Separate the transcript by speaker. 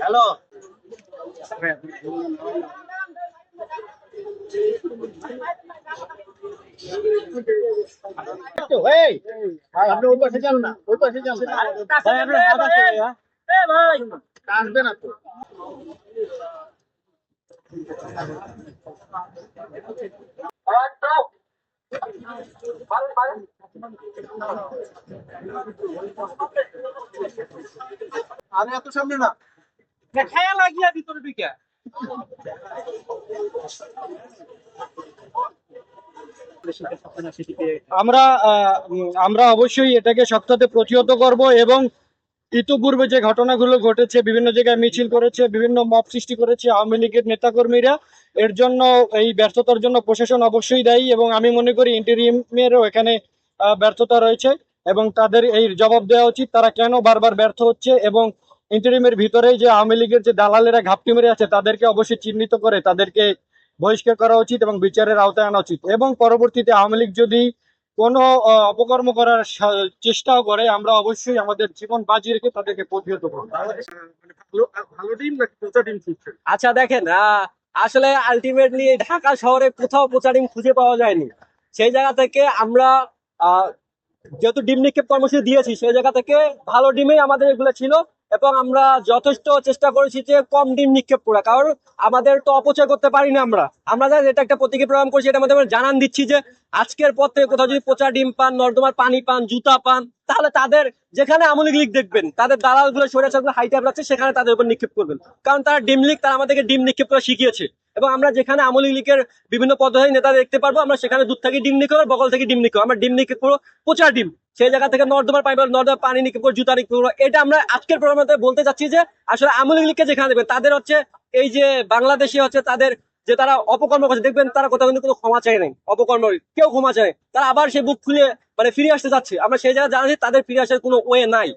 Speaker 1: Hello আপনি ওই পাশে যান না ওই পাশে যান আসবে না তো আমি এত সামনে না।
Speaker 2: লাগিয়া ভিতরে ঢুকে আমরা আমরা অবশ্যই এটাকে শক্ততে প্রতিহত করব এবং ইতিপূর্বে যে ঘটনাগুলো ঘটেছে, বিভিন্ন জায়গায় মিছিল করেছে, বিভিন্ন মব সৃষ্টি করেছে আওয়ামী লীগের নেতাকর্মীরা, এর জন্য এই ব্যর্থতার জন্য প্রশাসন অবশ্যই দায়ী এবং আমি মনে করি ইন্টারিমেরও এখানে ব্যর্থতা রয়েছে এবং তাদের এই জবাব দেওয়া উচিত, তারা কেন বারবার ব্যর্থ হচ্ছে এবং ইন্টারিমের ভিতরে যে আওয়ামী লীগের যে দালালেরা ঘাপটি মেরে আছে, তাদেরকে অবশ্যই চিহ্নিত করে, তাদেরকে বহিষ্কার করা উচিত এবং বিচারের আওতায় আনা উচিত। এবং পরবর্তীতে আওয়ামী লীগ যদি কোনো অপকর্ম করার চেষ্টাও করে, আমরা অবশ্যই আমাদের জীবন বাজি রেখে তাদেরকে প্রতিহত করব।
Speaker 3: আচ্ছা দেখেন আসলে আলটিমেটলি ঢাকা শহরে কোথাও প্রচারিং খুঁজে পাওয়া যায়নি। সেই জায়গা থেকে আমরা যেহেতু ডিম নিক্ষেপ কর্মসূচি দিয়েছি, সেই জায়গা থেকে ভালো ডিমেই আমাদের এগুলো ছিল। এবং আমরা যথেষ্ট চেষ্টা করেছি যে কম ডিম নিক্ষেপ করা, কারণ আমাদের তো অপচয় করতে পারি না আমরা। আমরা জাস্ট এটা একটা প্রতীকী প্রোগ্রাম করছি মধ্যে আমরা জানান দিচ্ছি যে আজকের পর থেকে কোথাও যদি পচা ডিম পান, নর্দমার পানি পান, জুতা পান, তাহলে তাদের যেখানে আমলিক লিগ দেখবেন, তাদের দালালগুলো সরে হাইটে আছে সেখানে তাদের উপর নিক্ষেপ করবেন। কারণ তারা ডিম লিগ, তারা আমাদেরকে ডিম নিক্ষেপ করা শিখিয়েছে। এবং আমরা যেখানে আমলি লীগের বিভিন্ন পদ্ধতি নেতা দেখতে পারব, আমরা সেখানে দূর থেকে, ডিম নিক্ষেপ বগল থেকে ডিম নিক্ষেপ আমরা ডিম নিক্ষেপ করব পচা ডিম। সেই জায়গা থেকে নর্দমার পানি নর্দমার পানি করব জুতা করব এটা আমরা আজকের প্রোগ্রামে বলতে চাচ্ছি যে, আসলে আমলি লীগকে যেখানে দেখবেন, তাদের হচ্ছে এই যে বাংলাদেশে হচ্ছে তাদের যে তারা অপকর্ম করছে, দেখবেন তারা কোথাও কিন্তু কোনো ক্ষমা চায় নাই। অপকর্ম, কেউ ক্ষমা চায় তারা আবার সেই বুক খুলে মানে ফিরে আসতে চাচ্ছে আমরা সেই জায়গায় জানাচ্ছি, তাদের ফিরে আসার কোনো ওয়ে নাই।